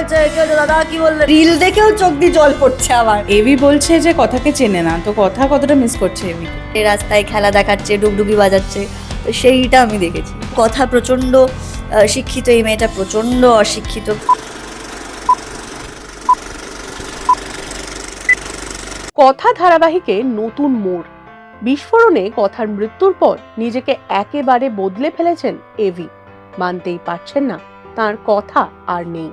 হচ্ছে কি হচ্ছে দাদা কি বললে? রিল দেখেও চোখ দিয়ে জল পড়ছে আমার। এভি বলছে যে কথাকে চেনে না তো কথা কতটা মিস করছে এই রাস্তায় খেলা দেখাচ্ছে ডুগডুগি বাজাচ্ছে তো সেইটা আমি দেখেছি। কথা প্রচণ্ড শিক্ষিত এই মেয়েটা প্রচণ্ড অশিক্ষিত। কথা ধারাবাহিকে নতুন মোড়। বিস্ফোরণে কথার মৃত্যুর পর নিজেকে একেবারে বদলে ফেলেছেন এভি মানতেই পারছেন না তার কথা আর নেই।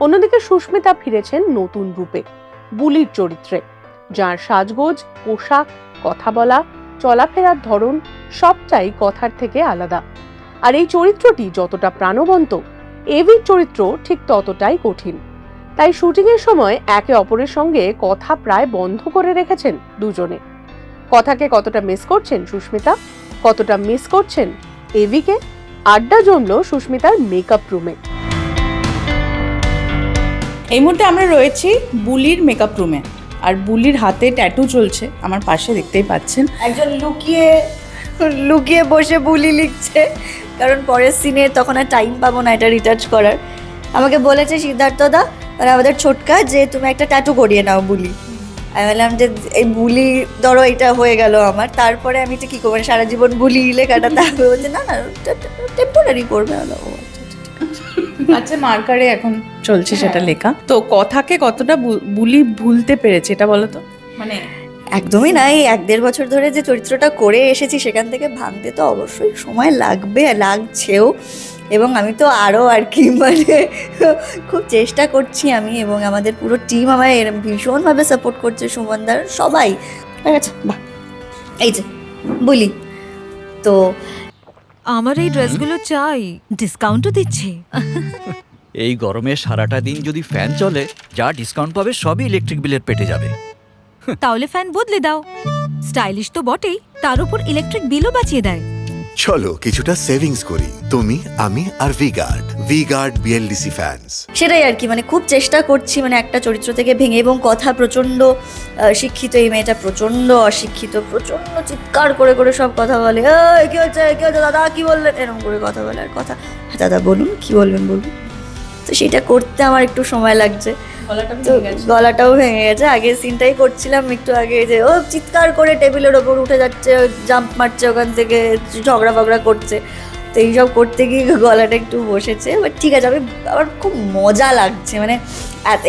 অন্যদিকে সুস্মিতা ফিরেছেন নতুন রূপে, বুলির চরিত্রে, যার সাজগোজ, পোশাক, কথা বলা, চলাফেরার ধরন সবটাই কথার থেকে আলাদা। আর এই চরিত্রটি যতটা প্রাণবন্ত, এভির চরিত্র ঠিক ততটাই কঠিন। তাই শুটিংয়ের সময় একে অপরের সঙ্গে কথা প্রায় বন্ধ করে রেখেছেন দুজনে। কথাকে কতটা মিস করছেন সুস্মিতা, কতটা মিস করছেন এভিকে, আড্ডা জমলো সুস্মিতার মেকআপ রুমে। এই মুহূর্তে আমরা রয়েছি বুলির মেকআপ রুমে আর বুলির হাতে ট্যাটু চলছে, আমার পাশে দেখতেই পাচ্ছেন। একজন লুকিয়ে লুকিয়ে বসে বুলি লিখছে, কারণ পরের সিনে তখন আর টাইম পাবো না এটা রিটাচ করার। আমাকে বলেছে সিদ্ধার্থ দা মানে আমাদের ছোটকা, যে তুমি একটা ট্যাটু করিয়ে নাও বুলি। আমি বললাম যে, এই বুলি, ধরো এটা হয়ে গেল আমার। তারপরে আমি তো কী করব? মানে সারা জীবন বুলি লেখাটা তারপরে বলছে, না না টেম্পোরারি করবে "ও আচ্ছা, মার্কারে এখন চলছে সেটা লেখা। তো কথাকে কতটা বুলি ভুলতে পেরেছে এটা বলো তো? মানে একদমই না এই এক দেড় বছর ধরে যে চরিত্রটা করে এসেছি সেখান থেকে ভাঙতে তো অবশ্যই সময় লাগবে লাগছেও। এবং আমি তো আরও আর কি মানে খুব চেষ্টা করছি আমি এবং আমাদের পুরো টিম আমায় এরম ভীষণভাবে সাপোর্ট করছে সুমনদার সবাই। আচ্ছা বাহ। এই যে বলি। তো আমার এই ড্রেসগুলো চাই। ডিসকাউন্টও দিচ্ছে। এই গরমে সারাটা দিন যদি ফ্যান চলে যা ডিসকাউন্ট পাবে সবই ইলেকট্রিক বিলের পেটে যাবে। তাহলে ফ্যান বদলে দাও। স্টাইলিশ তো বটেই তার উপর ইলেকট্রিক বিলও বাঁচিয়ে দেয়। চলো কিছুটা সেভিংস করি। তুমি আমি আর V Guard V Guard BLDC fans সেটাই আর কি মানে খুব চেষ্টা করছি মানে একটা চরিত্র থেকে ভেঙে এবং কথা প্রচণ্ড শিক্ষিত এই মেয়েটা প্রচণ্ড অশিক্ষিত প্রচণ্ড চিৎকার করে করে সব কথা বলে "এই, কি হচ্ছে? কি হচ্ছে? দাদা কি বললেন? এরকম করে কথা বলে আর কথা। "হ্যাঁ, দাদা বলুন কি বলবেন বলুন? তো সেটা করতে আমার একটু সময় লাগছে। গলাটাও ভেঙে গেছে। আগে সিনটাই করছিলাম একটু আগে যে ও চিৎকার করে টেবিলের ওপর উঠে যাচ্ছে জাম্প মারছে ওখান থেকে ঝগড়া ফগড়া করছে। তো এইসব করতে গিয়ে গলাটা একটু বসেছে। বাট ঠিক আছে আমি আমার খুব মজা লাগছে। মানে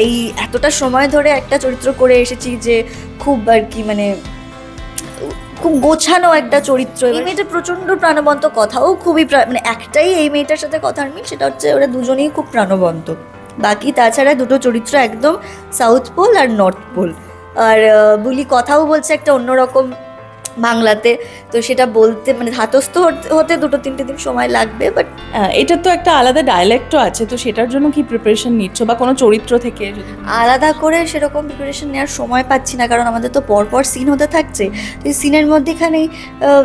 এই এতটা সময় ধরে একটা চরিত্র করে এসেছি যে খুব আর কি মানে খুব গোছানো একটা চরিত্র। এই মেয়েটা প্রচণ্ড প্রাণবন্ত কথাও খুবই মানে একটাই এই মেয়েটার সাথে কথার মিল সেটা হচ্ছে ওরা দুজনেই খুব প্রাণবন্ত। বাকি তাছাড়া দুটো চরিত্র একদম সাউথ পোল আর নর্থ পোল আর বুলি কথাও বলছে একটা অন্যরকম বাংলাতে। তো সেটা বলতে মানে ধাতস্থ হতে- দুটো তিনটে দিন সময় লাগবে বাট আহ, এটার তো একটা আলাদা ডায়ালেক্টও আছে তো সেটার জন্য কি প্রিপারেশন নিচ্ছ বা কোনো চরিত্র থেকে আলাদা করে সেরকম প্রিপারেশন নেওয়ার সময় পাচ্ছি না কারণ আমাদের তো পরপর সিন হতে থাকছে। তো সিনের মধ্যেখানেই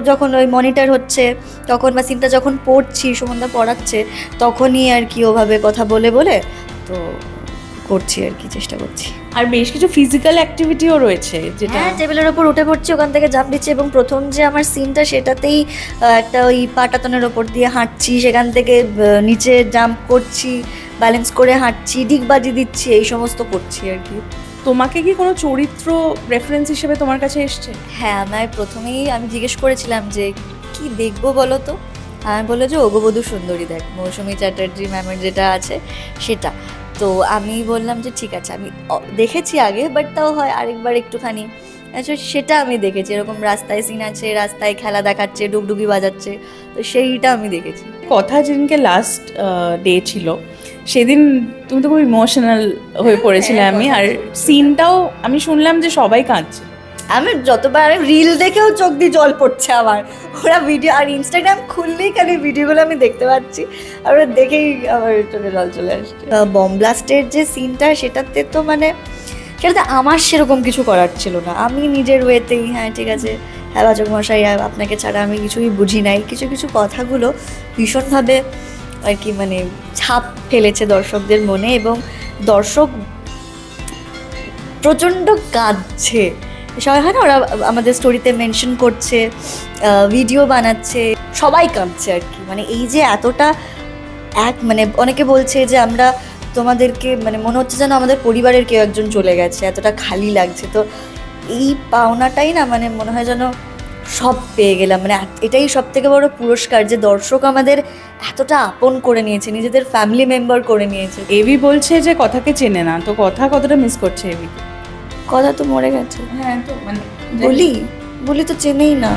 যখন ওই মনিটর হচ্ছে তখন বা সিনটা যখন পড়ছি সুমনদা পড়াচ্ছে তখনই আর কি ওভাবে কথা বলে বলে তো করছি আর কি চেষ্টা করছি। আর বেশ কিছু ফিজিক্যাল অ্যাক্টিভিটিও রয়েছে যেটা হ্যাঁ টেবিলের ওপর উঠে পড়ছি ওখান থেকে জাম্প দিচ্ছি এবং প্রথম যে আমার সিনটা সেটাতেই একটা ওই পাটাতনের ওপর দিয়ে হাঁটছি সেখান থেকে নিচে জাম্প করছি ব্যালেন্স করে হাঁটছি ডিগবাজি দিচ্ছি এই সমস্ত করছি আর কি। তোমাকে কি কোনো চরিত্র রেফারেন্স হিসেবে তোমার কাছে এসছে? হ্যাঁ আমায় প্রথমেই আমি জিজ্ঞেস করেছিলাম যে কি দেখব বলো তো? আমি বলল যে ওগবধূ সুন্দরী দেখ মৌসুমী চ্যাটার্জি ম্যামের যেটা আছে সেটা। তো আমি বললাম যে ঠিক আছে আমি দেখেছি আগে বাট তাও হয় আরেকবার একটুখানি। আচ্ছা সেটা আমি দেখেছি এরকম রাস্তায় সিন আছে রাস্তায় খেলা দেখাচ্ছে ডুগডুগি বাজাচ্ছে তো সেইটা আমি দেখেছি। কথা যেদিনকে লাস্ট ডে ছিল সেদিন তুমি তো খুব ইমোশনাল হয়ে পড়েছিলে হ্যাঁ, আমি আর সিনটাও আমি শুনলাম যে সবাই কাঁদছে। আমি যতবার রিল দেখেও চোখ দিয়ে জল পড়ছে আমার। ওরা ভিডিও আর ইনস্টাগ্রাম খুললেই খালি ভিডিওগুলো আমি দেখতে পাচ্ছি। আর ওরা দেখেই আমার চোখে জল চলে আসছে। বম ব্লাস্টের যে সিনটা সেটাতে তো মানে সেটাতে আমার সেরকম কিছু করার ছিল না। আমি নিজের ওয়েতেই হ্যাঁ ঠিক আছে হ্যাঁ বাচক মশাই আপনাকে ছাড়া আমি কিছুই বুঝি নাই। কিছু কিছু কথাগুলো ভীষণভাবে আর কি মানে ছাপ ফেলেছে দর্শকদের মনে এবং দর্শক প্রচণ্ড কাঁদছে। সবাই হয় না ওরা আমাদের স্টোরিতে মেনশন করছে ভিডিও বানাচ্ছে, সবাই কাঁদছে আর কি। মানে এই যে এতটা এক মানে অনেকে বলছে যে আমরা তোমাদেরকে মানে মনে হচ্ছে যেন আমাদের পরিবারের কেউ একজন চলে গেছে, এতটা খালি লাগছে। তো এই পাওনাটাই না মানে মনে হয় যেন সব পেয়ে গেলাম। মানে এটাই সব থেকে বড় পুরস্কার যে দর্শক আমাদের এতটা আপন করে নিয়েছে, নিজেদের ফ্যামিলি মেম্বার করে নিয়েছে। এভি বলছে যে কথাকে চেনে না, তো কথা কতটা মিস করছে এভি কথা তো মরে গেছে। হ্যাঁ তো মানে বলি? বলি তো চেনেই না।